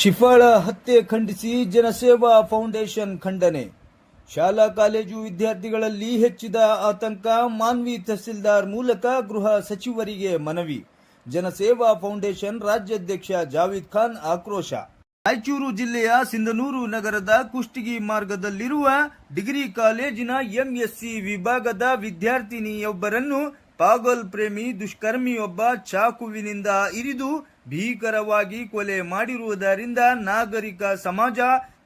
ಶಿಫಾಳ ಹತ್ಯೆ ಖಂಡಿಸಿ ಜನಸೇವಾ ಫೌಂಡೇಶನ್ ಖಂಡನೆ. ಶಾಲಾ ಕಾಲೇಜು ವಿದ್ಯಾರ್ಥಿಗಳಲ್ಲಿ ಹೆಚ್ಚಿದ ಆತಂಕ ಮಾನ್ವಿ ತಹಸೀಲ್ದಾರ್ ಮೂಲಕ ಗೃಹ ಸಚಿವರಿಗೆ ಮನವಿ. ಜನಸೇವಾ ಫೌಂಡೇಶನ್ ರಾಜ್ಯಾಧ್ಯಕ್ಷ ಜಾವೀದ್ ಖಾನ್ ಆಕ್ರೋಶ. ರಾಯಚೂರು ಜಿಲ್ಲೆಯ ಸಿಂಧನೂರು ನಗರದ ಕುಷ್ಟಗಿ ಮಾರ್ಗದಲ್ಲಿರುವ ಡಿಗ್ರಿ ಕಾಲೇಜಿನ ಎಂಎಸ್ಸಿ ವಿಭಾಗದ ವಿದ್ಯಾರ್ಥಿನಿಯೊಬ್ಬರನ್ನು ಪಾಗಲ್ ಪ್ರೇಮಿ ದುಷ್ಕರ್ಮಿಯೊಬ್ಬ ಚಾಕುವಿನಿಂದ ಇರಿದು ಭೀಕರವಾಗಿ ಕೊಲೆ ಮಾಡಿರುವುದರಿಂದ ನಾಗರಿಕ ಸಮಾಜ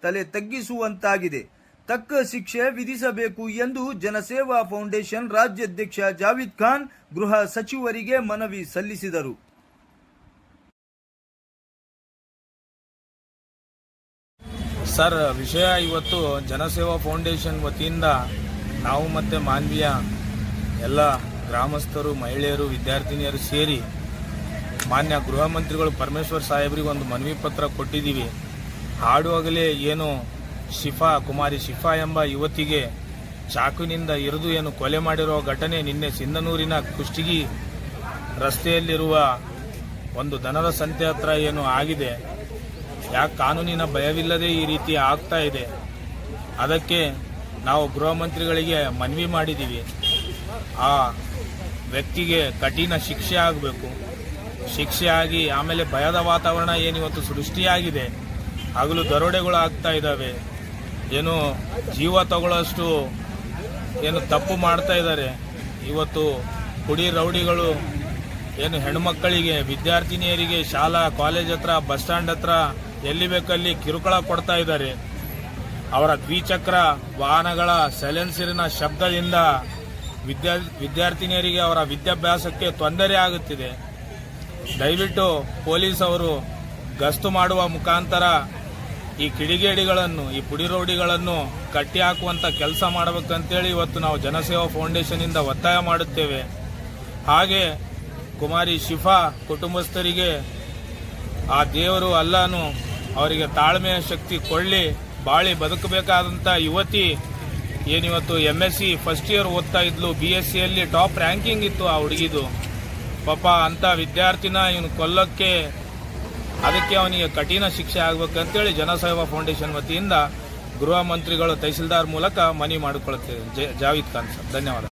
ತಲೆ ತಗ್ಗಿಸುವಂತಾಗಿದೆ. ತಕ್ಕ ಶಿಕ್ಷೆ ವಿಧಿಸಬೇಕು ಎಂದು ಜನಸೇವಾ ಫೌಂಡೇಶನ್ ರಾಜ್ಯಾಧ್ಯಕ್ಷ ಜಾವಿದ್ ಖಾನ್ ಗೃಹ ಸಚಿವರಿಗೆ ಮನವಿ ಸಲ್ಲಿಸಿದರು. ಸರ್, ವಿಷಯ ಇವತ್ತು ಜನಸೇವಾ ಫೌಂಡೇಶನ್ ವತಿಯಿಂದ ನಾವು ಮತ್ತು ಮಾನ್ವೀಯ ಎಲ್ಲ ಗ್ರಾಮಸ್ಥರು, ಮಹಿಳೆಯರು, ವಿದ್ಯಾರ್ಥಿನಿಯರು ಸೇರಿ ಮಾನ್ಯ ಗೃಹ ಮಂತ್ರಿಗಳು ಪರಮೇಶ್ವರ್ ಸಾಹೇಬ್ರಿಗೆ ಒಂದು ಮನವಿ ಪತ್ರ ಕೊಟ್ಟಿದ್ದೀವಿ. ಹಾಡುವಾಗಲೇ ಏನು ಶಿಫಾ, ಕುಮಾರಿ ಶಿಫಾ ಎಂಬ ಯುವತಿಗೆ ಚಾಕುವಿನಿಂದ ಇರಿದು ಏನು ಕೊಲೆ ಮಾಡಿರೋ ಘಟನೆ ನಿನ್ನೆ ಸಿಂಧನೂರಿನ ಕುಷ್ಟಿಗಿ ರಸ್ತೆಯಲ್ಲಿರುವ ಒಂದು ದನದ ಸಂತೆ ಹತ್ರ ಏನು ಆಗಿದೆ. ಯಾಕೆ ಕಾನೂನಿನ ಭಯವಿಲ್ಲದೆ ಈ ರೀತಿ ಆಗ್ತಾ ಇದೆ? ಅದಕ್ಕೆ ನಾವು ಗೃಹ ಮಂತ್ರಿಗಳಿಗೆ ಮನವಿ ಮಾಡಿದ್ದೀವಿ. ಆ ವ್ಯಕ್ತಿಗೆ ಕಠಿಣ ಶಿಕ್ಷೆ ಆಗಬೇಕು. ಶಿಕ್ಷೆ ಆಗಿ ಆಮೇಲೆ ಭಯದ ವಾತಾವರಣ ಏನಿವತ್ತು ಸೃಷ್ಟಿಯಾಗಿದೆ, ಹಗಲು ದರೋಡೆಗಳು ಆಗ್ತಾ ಇದ್ದಾವೆ. ಏನು ಜೀವ ತಗೊಳ್ಳೋಷ್ಟು ಏನು ತಪ್ಪು ಮಾಡ್ತಾ ಇದ್ದಾರೆ. ಇವತ್ತು ಕುಡಿ ರೌಡಿಗಳು, ಏನು ಹೆಣ್ಮಕ್ಕಳಿಗೆ, ವಿದ್ಯಾರ್ಥಿನಿಯರಿಗೆ ಶಾಲಾ, ಕಾಲೇಜ್ ಹತ್ರ, ಬಸ್ ಸ್ಟ್ಯಾಂಡ್ ಹತ್ರ ಎಲ್ಲಿ ಬೇಕಲ್ಲಿ ಕಿರುಕುಳ ಕೊಡ್ತಾ ಇದ್ದಾರೆ. ಅವರ ದ್ವಿಚಕ್ರ ವಾಹನಗಳ ಸೈಲೆನ್ಸಿರಿನ ಶಬ್ದದಿಂದ ವಿದ್ಯಾ, ವಿದ್ಯಾರ್ಥಿನಿಯರಿಗೆ ಅವರ ವಿದ್ಯಾಭ್ಯಾಸಕ್ಕೆ ತೊಂದರೆ ಆಗುತ್ತಿದೆ. ದಯವಿಟ್ಟು ಪೊಲೀಸ್ ಅವರು ಗಸ್ತು ಮಾಡುವ ಮುಖಾಂತರ ಈ ಕಿಡಿಗೇಡಿಗಳನ್ನು, ಈ ಪುಡಿರೋಡಿಗಳನ್ನು ಕಟ್ಟಿ ಹಾಕುವಂತ ಕೆಲಸ ಮಾಡಬೇಕಂತೇಳಿ ಇವತ್ತು ನಾವು ಜನಸೇವಾ ಫೌಂಡೇಶನ್ ಇಂದ ಒತ್ತಾಯ ಮಾಡುತ್ತೇವೆ. ಹಾಗೆ ಕುಮಾರಿ ಶಿಫಾ ಕುಟುಂಬಸ್ಥರಿಗೆ ಆ ದೇವರು ಅಲ್ಲಾನು ಅವರಿಗೆ ತಾಳ್ಮೆಯ ಶಕ್ತಿ ಕೊಳ್ಳಿ ಬಾಳಿ ಬದುಕಬೇಕಾದಂಥ ಯುವತಿ ಏನಿವತ್ತು M S C first year ಓದ್ತಾ ಇದ್ಲು ಬಿ ಎಸ್ ಸಿಯಲ್ಲಿ ಟಾಪ್ ರ್ಯಾಂಕಿಂಗ್ ಇತ್ತು ಆ ಹುಡುಗಿದು. ಪಾಪ ಅಂತ ವಿದ್ಯಾರ್ಥಿನ ಇವನು ಕೊಲ್ಲಕ್ಕೆ ಅದಕ್ಕೆ ಅವನಿಗೆ ಕಠಿಣ ಶಿಕ್ಷೆ ಆಗ್ಬೇಕಂತೇಳಿ ಜನಸೇವಾ ಫೌಂಡೇಶನ್ ವತಿಯಿಂದ ಗೃಹ ಮಂತ್ರಿಗಳು ತಹಸೀಲ್ದಾರ್ ಮೂಲಕ ಮನವಿ ಮಾಡಿಕೊಳ್ಳುತ್ತೇವೆ. ಜಾವೀದ್ ಖಾನ್ ಸರ್, ಧನ್ಯವಾದ.